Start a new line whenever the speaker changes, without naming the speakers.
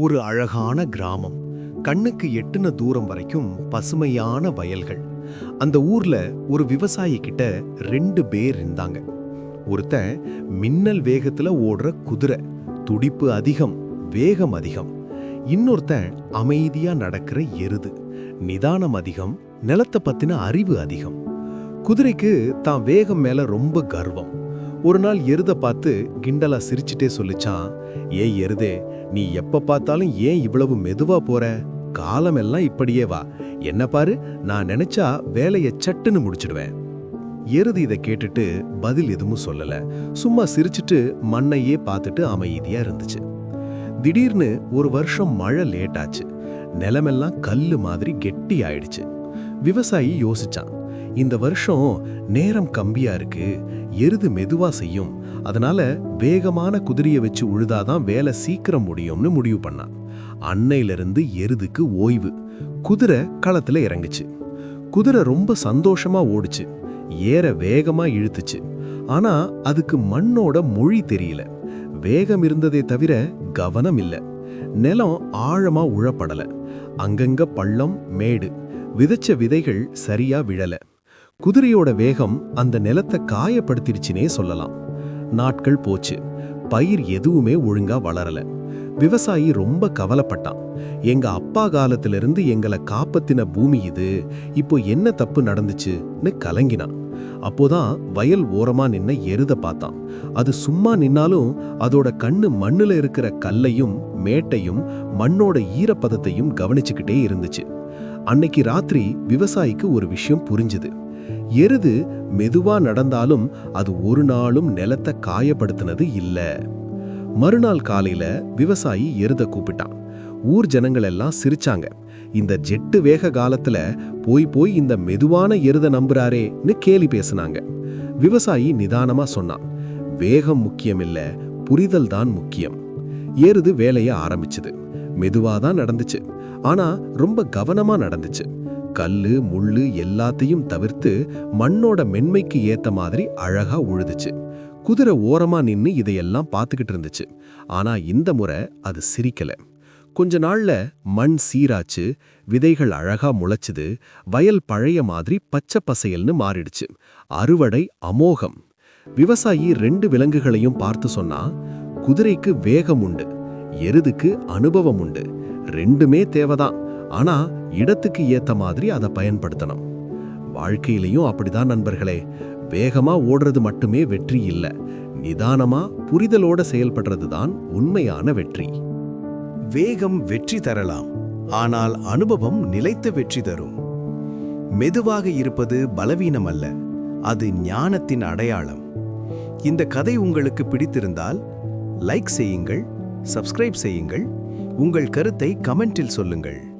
ஒரு அழகான கிராமம். கண்ணுக்கு எட்டுன தூரம் வரைக்கும் பசுமையான வயல்கள். அந்த ஊர்ல ஒரு விவசாயி கிட்ட ரெண்டு பேர் இருந்தாங்க. ஒருத்தன் மின்னல் வேகத்துல ஓடுற குதிரை துடிப்பு அதிகம் வேகம் அதிகம். இன்னொருத்தன் அமைதியா நடக்கிற எருது நிதானம் அதிகம் நிலத்தை பத்தின அறிவு அதிகம். குதிரைக்கு தான் வேகம் மேல ரொம்ப கர்வம். ஒரு நாள் எருத பார்த்து கிண்டலா சிரிச்சிட்டே சொல்லிச்சான் ஏய் எருதே நீ எப்ப பார்த்தாலும் ஏன் இவ்வளவு மெதுவா போற? காலமெல்லாம் இப்படியே வா. என்ன பாரு நான் நினைச்சா வேலைய சட்டுன்னு முடிச்சிடுவேன். எருது இதை கேட்டுட்டு பதில் எதுவும் சொல்லல. சும்மா சிரிச்சிட்டு மண்ணையே பார்த்துட்டு அமைதியா இருந்துச்சு. திடீர்னு ஒரு வருஷம் மழை லேட்டாச்சு. நிலமெல்லாம் கல்லு மாதிரி கெட்டி ஆயிடுச்சு விவசாயி யோசிச்சான். இந்த வருஷம் நேரம் கம்மியா இருக்கு. எருது மெதுவா செய்யும். அதனால வேகமான குதிரையை வச்சு உழுதாதான் வேலை சீக்கிரம் முடியும்னு முடிவு பண்ணான். அன்னையிலிருந்து எருதுக்கு ஓய்வு. குதிரை களத்துல இறங்குச்சு. குதிரை ரொம்ப சந்தோஷமா ஓடுச்சு. ஏற வேகமா இழுத்துச்சு. ஆனா அதுக்கு மண்ணோட மொழி தெரியல. வேகம் இருந்ததே தவிர கவனம் இல்ல. நிலம் ஆழமா உழப்படல. அங்கங்க பள்ளம் மேடு. விதைச்ச விதைகள் சரியா விழல. குதிரையோட வேகம் அந்த நிலத்தை காயப்படுத்திடுச்சுனே சொல்லலாம். நாட்கள் போச்சு. பயிர் எதுவுமே ஒழுங்கா வளரல. விவசாயி ரொம்ப கவலைப்பட்டான். எங்க அப்பா காலத்திலிருந்து எங்களை காப்பத்தின பூமி இது. இப்போ என்ன தப்பு நடந்துச்சுன்னு கலங்கினான். அப்போதான் வயல் ஓரமா நின்ன எருத பார்த்தான். அது சும்மா நின்னாலும் அதோட கண்ணு மண்ணுல இருக்கிற கல்லையும் மேட்டையும் மண்ணோட ஈரப்பதத்தையும் கவனிச்சுக்கிட்டே இருந்துச்சு. அன்னைக்கு ராத்திரி விவசாயிக்கு ஒரு விஷயம் புரிஞ்சுது. எருது மெதுவா நடந்தாலும் அது ஒரு நாளும் நிலத்தை காயப்படுத்தினது இல்ல. மறுநாள் காலையில விவசாயி எருத கூப்பிட்டான். ஊர் ஜனங்கள் எல்லாம் சிரிச்சாங்க. இந்த ஜெட்டு வேக காலத்துல போய் போய் இந்த மெதுவான எருத நம்புறாரேன்னு கேலி பேசுனாங்க. விவசாயி நிதானமா சொன்னான். வேகம் முக்கியம் இல்ல புரிதல் தான் முக்கியம். எருது வேலைய ஆரம்பிச்சது. மெதுவா தான் நடந்துச்சு. ஆனா ரொம்ப கவனமா நடந்துச்சு. கல்லு முள்ளு எல்லாத்தையும் தவிர்த்து மண்ணோட மென்மைக்கு ஏத்த மாதிரி அழகா உழுதுச்சு. குதிரை ஓரமா நின்னு இதையெல்லாம் பார்த்துக்கிட்டு இருந்துச்சு. ஆனா இந்த முறை அது சிரிக்கல. கொஞ்ச நாள்ல மண் சீராச்சு விதைகள் அழகா முளைச்சுது வயல் பழைய மாதிரி பச்சை பசையல்னு மாறிடுச்சு. அறுவடை அமோகம். விவசாயி ரெண்டு விலங்குகளையும் பார்த்து சொன்னா குதிரைக்கு வேகம் உண்டு எருதுக்கு அனுபவம் உண்டு ரெண்டுமே தேவைதான். ஆனா இடத்துக்கு ஏத்த மாதிரி அதை பயன்படுத்தணும். வாழ்க்கையிலையும் அப்படிதான் நண்பர்களே. வேகமா ஓடுறது மட்டுமே வெற்றி இல்லை. நிதானமா புரிதலோட செயல்படுறது தான் உண்மையான வெற்றி.
வேகம் வெற்றி தரலாம். ஆனால் அனுபவம் நிலைத்த வெற்றி தரும். மெதுவாக இருப்பது பலவீனம் அல்ல. அது ஞானத்தின் அடையாளம். இந்த கதை உங்களுக்கு பிடித்திருந்தால் லைக் செய்யுங்கள் சப்ஸ்கிரைப் செய்யுங்கள். உங்கள் கருத்தை கமெண்டில் சொல்லுங்கள்.